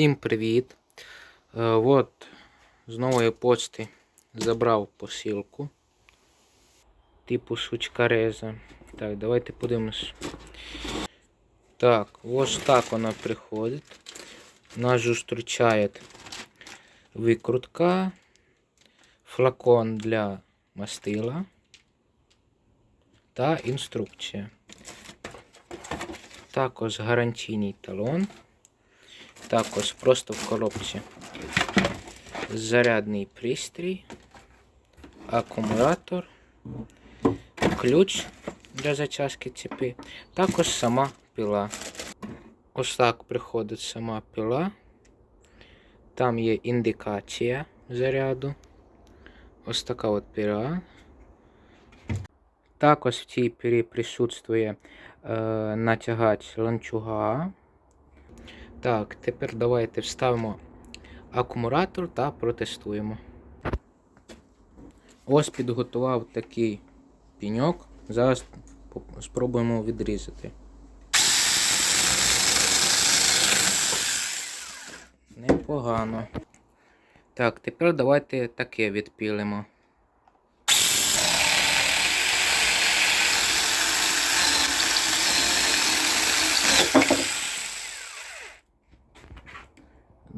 Всім привіт! Е, от з нової почти забрав посилку. Типу сучкареза. Так, давайте подивимось. Так, ось так вона приходить. Нас зустрічає викрутка, флакон для мастила та інструкція. Також гарантійний талон. Також просто в коробці зарядний пристрій, акумулятор, ключ для зачаски цепи, також сама пила. Ось так приходить сама пила. Там є індикація заряду. Ось така от пила. Також в цій пірі присутствує е, натягач ланцюга. Так, тепер давайте вставимо акумулятор та протестуємо. Ось підготував такий піньок. Зараз спробуємо відрізати. Непогано. Так, тепер давайте таке відпілимо.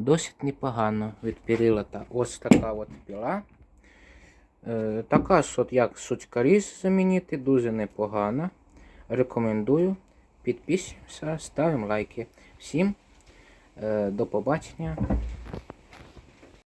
Досить непогано відпілила та ось така от піла. Е, така ж, от як сучкаріз замінити, дуже непогана. Рекомендую. Підписуємося, ставимо лайки. Всім е, до побачення.